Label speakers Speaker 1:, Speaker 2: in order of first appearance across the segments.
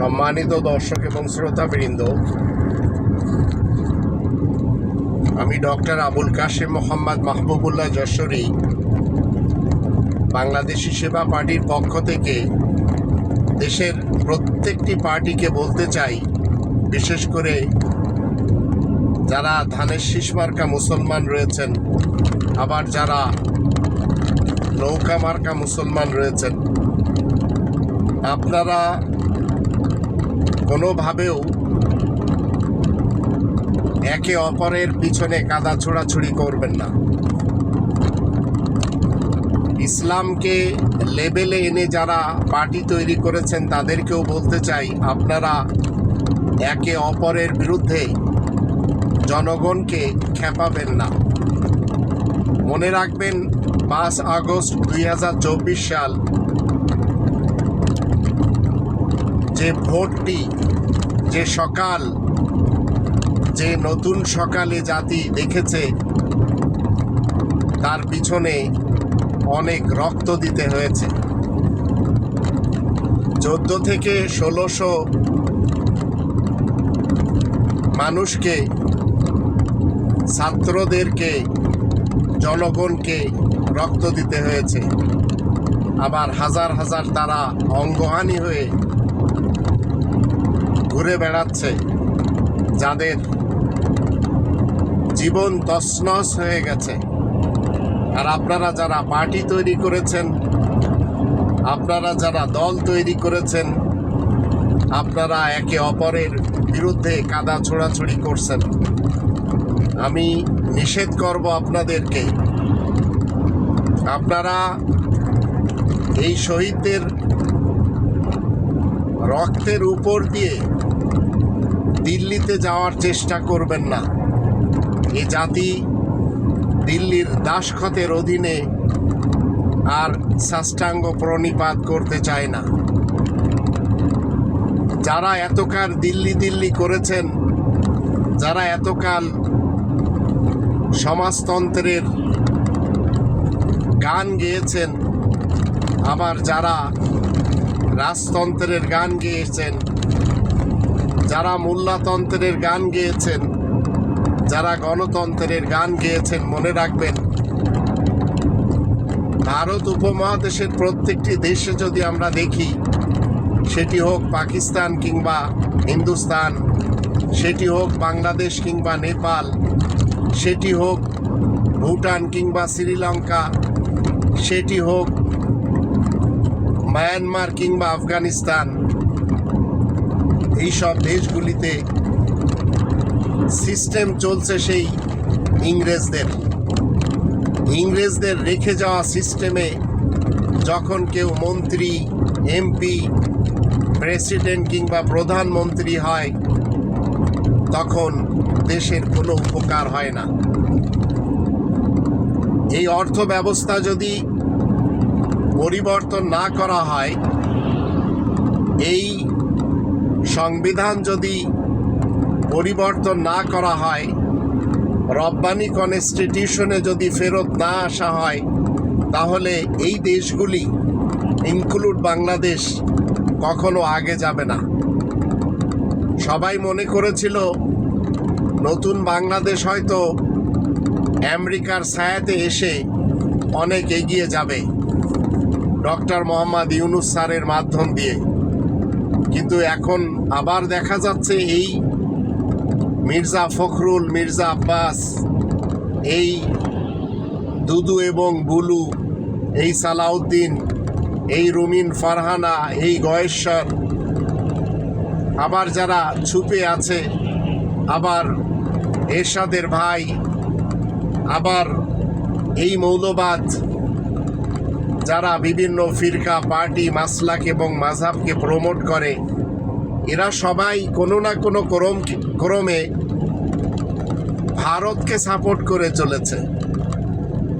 Speaker 1: সম্মানিত দর্শক এবং শ্রোতাবৃন্দ, আমি ডক্টর আবুল কাশেম মোহাম্মদ মাহবুবুল্লাহ যশোরী বাংলাদেশি সেবা পার্টির পক্ষ থেকে দেশের প্রত্যেকটি পার্টিকে বলতে চাই, বিশেষ করে যারা ধানের শীষ মার্কা মুসলমান রয়েছেন, আবার যারা নৌকা মার্কা মুসলমান রয়েছেন। আপনারা কোনোভাবেও একে অপরের পিছনে কাদা ছোড়াছুড়ি করবেন না। ইসলামকে লেবেলে এনে যারা পার্টি তৈরি করেছেন, তাদেরকেও বলতে চাই, আপনারা একে অপরের বিরুদ্ধে জনগণকে খেপাবেন না। মনে রাখবেন, পাঁচ আগস্ট দুই হাজার চব্বিশ সাল যে ভোটটি, যে সকাল, যে নতুন সকালে জাতি দেখেছে, তার পিছনে অনেক রক্ত দিতে হয়েছে। চোদ্দ থেকে ষোলোশো মানুষকে, ছাত্রদেরকে, জনগণকে রক্ত দিতে হয়েছে। আবার হাজার হাজার তারা অঙ্গহানি হয়ে ঘুরে বেড়াচ্ছে। যাদের জীবন তসনস হয়ে গেছে। আর আপনারা যারা পার্টি তৈরি করেছেন, আপনারা যারা দল তৈরি করেছেন, আপনারা একে অপরের বিরুদ্ধে কাদা ছোড়াছুড়ি করছেন। আমি নিষেধ করব আপনাদেরকে। আপনারা এই শহীদদের রক্তের উপর দিয়ে দিল্লিতে যাওয়ার চেষ্টা করবেন না। এ জাতি দিল্লির দাসখতের অধীনে আর সাষ্টাঙ্গ প্রণিপাত করতে চায় না। যারা এতকাল দিল্লি দিল্লি করেছেন, যারা এতকাল সমাজতন্ত্রের গান গেয়েছেন, আবার যারা রাজতন্ত্রের গান গেয়েছেন যারা মোল্লাতন্ত্রের গান গেয়েছেন, যারা গণতন্ত্রের গান গেয়েছেন, মনে রাখবেন, ভারত উপমহাদেশের প্রত্যেকটি দেশে যদি আমরা দেখি, সেটি হোক পাকিস্তান কিংবা হিন্দুস্তান, সেটি হোক বাংলাদেশ কিংবা নেপাল, সেটি হোক ভুটান কিংবা শ্রীলঙ্কা, সেটি হোক মায়ানমার কিংবা আফগানিস্তান এইসব দেশগুলিতে সিস্টেম চলছে সেই ইংরেজদের। ইংরেজদের রেখে যাওয়া সিস্টেমে যখন কেউ মন্ত্রী, এমপি, প্রেসিডেন্ট কিংবা প্রধানমন্ত্রী হয়, তখন দেশের কোনো উপকার হয় না। এই অর্থ ব্যবস্থা যদি পরিবর্তন না করা হয়, এই সংবিধান যদি পরিবর্তন না করা হয়, রব্বানি কনস্টিটিউশনে যদি ফেরত না আসা হয়, তাহলে এই দেশগুলি ইনক্লুড বাংলাদেশ, কখনো আগে যাবে না। সবাই মনে করেছিল, নতুন বাংলাদেশ হয়তো আমেরিকার ছায়াতে এসে অনেক এগিয়ে যাবে। ডক্টর মোহাম্মদ ইউনুস স্যারের মাধ্যম দিয়ে। কিন্তু এখন আবার দেখা যাচ্ছে এই মির্জা ফখরুল, মির্জা আব্বাস, এই দুদু এবং বুলু, এই সালাউদ্দিন, এই রুমিন ফারহানা, এই গয়েশ্বর, আবার যারা ছুপে আছে, আবার এরশাদের ভাই, আবার এই মৌলবাদ যারা বিভিন্ন ফিরকা, পার্টি, মাসলাক এবং মাঝহাবকে প্রমোট করে, এরা সবাই কোনো না কোনো ক্রম, ক্রমে ভারতকে সাপোর্ট করে চলেছে।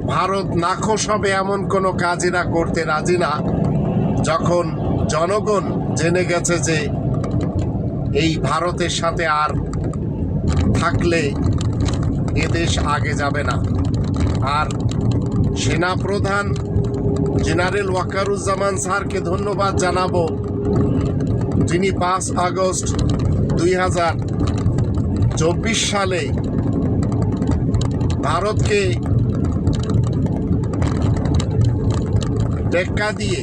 Speaker 1: ভারত নাখোশ হবে এমন কোনো কাজ এরা করতে রাজি না। যখন জনগণ জেনে গেছে যে এই ভারতের সাথে আর থাকলে এদেশ আগে যাবে না। আর সেনাপ্রধান জেনারেল ওয়াকারুজ্জামান স্যারকে ধন্যবাদ জানাব, যিনি পাঁচ আগস্ট দুই হাজার চব্বিশ সালে ভারতকে টেক্কা দিয়ে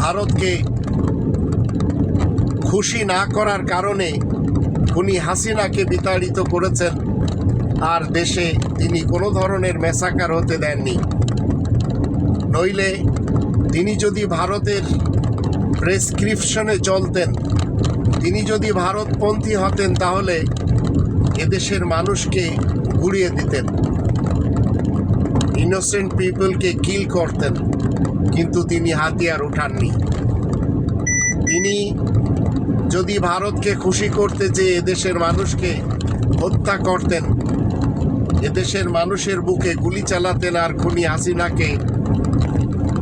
Speaker 1: ভারতকে খুশি না করার কারণে উনি হাসিনাকে বিতাড়িত করেছেন, আর দেশে তিনি কোনো ধরনের মেসাকার হতে দেননি। নইলে তিনি যদি ভারতের প্রেসক্রিপশনে চলতেন, তিনি যদি ভারতপন্থী হতেন, তাহলে এদেশের মানুষকে গুড়িয়ে দিতেন। ইনোসেন্ট পিপলকে কিল করতেন, কিন্তু তিনি হাতিয়ার উঠাননি। তিনি যদি ভারতকে খুশি করতে যে এদেশের মানুষকে হত্যা করতেন, এদেশের মানুষের বুকে গুলি চালাতেন আর খুনি হাসিনাকে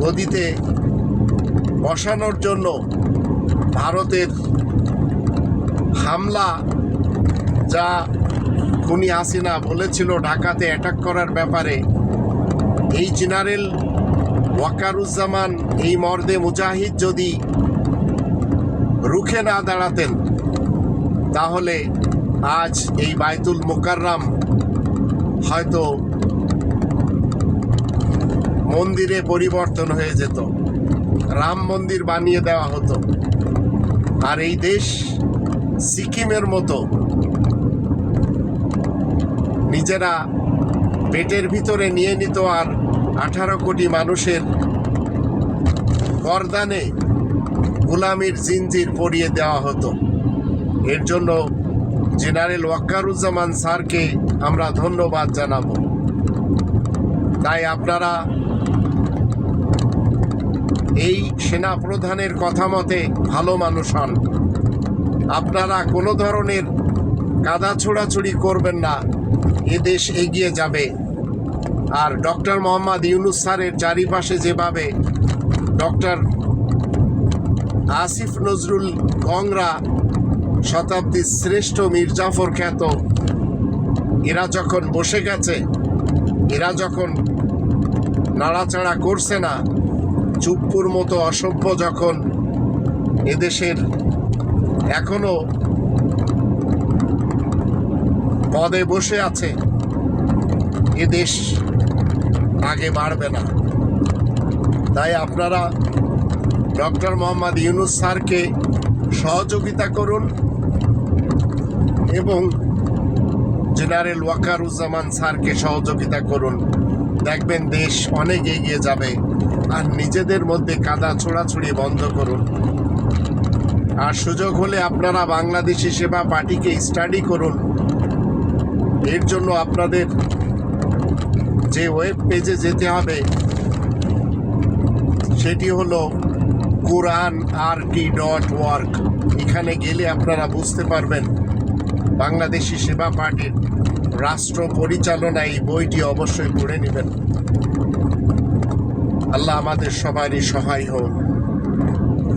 Speaker 1: গদিতে বসানোর জন্য ভারতের হামলা যা খুনি হাসিনা বলেছিল ঢাকাতে অ্যাটাক করার ব্যাপারে, এই জেনারেল ওয়াকারুজ্জামান এই মর্দে মুজাহিদ যদি রুখে না দাঁড়াতেন, তাহলে আজ এই বাইতুল মোকাররাম হয়তো মন্দিরে পরিবর্তন হয়ে যেত। রাম মন্দির বানিয়ে দেওয়া হতো। আর এই দেশ সিকিমের মতো নিজেরা পেটের ভিতরে নিয়ে নিত আর আঠারো কোটি মানুষের গরদানে গুলামির জিনজির পরিয়ে দেওয়া হতো। এর জন্য জেনারেল ওয়াক্কারুজ্জামান স্যারকে আমরা ধন্যবাদ জানাব। তাই আপনারা এই সেনা প্রধানের কথা মতে ভালো মানুষ হন। আপনারা কোনো ধরনের কাদা ছোড়াছুড়ি করবেন না। এ দেশ এগিয়ে যাবে। আর ডক্টর মোহাম্মদ ইউনুস স্যারের চারিপাশে যেভাবে ডক্টর আসিফ নজরুল গংরা শতাব্দীর শ্রেষ্ঠ মির্জাফর খ্যাত, এরা যখন বসে গেছে, এরা যখন নাড়াচাড়া করছে না চুপ্পুর মতো অসভ্য যখন এদেশের এখনও পদে বসে আছে, এ দেশ আগে বাড়বে না। তাই আপনারা ডক্টর মোহাম্মদ ইউনুস স্যারকে সহযোগিতা করুন এবং জেনারেল ওয়াকারুজ্জামান স্যারকে সহযোগিতা করুন। দেখবেন দেশ অনেক এগিয়ে যাবে। আর নিজেদের মধ্যে কাদা ছোড়াছুড়ি বন্ধ করুন। আর সুযোগ হলে আপনারা বাংলাদেশি সেবা পার্টিকে স্টাডি করুন। এর জন্য আপনাদের যে ওয়েব পেজে যেতে হবে, সেটি হলো কোরআন আর টি ডট ওয়ার্ক এখানে গেলে আপনারা বুঝতে পারবেন বাংলাদেশি সেবা পার্টির রাষ্ট্র পরিচালনা এই বইটি অবশ্যই পড়ে নেবেন। আল্লাহ আমাদের সবারই সহায় হোক।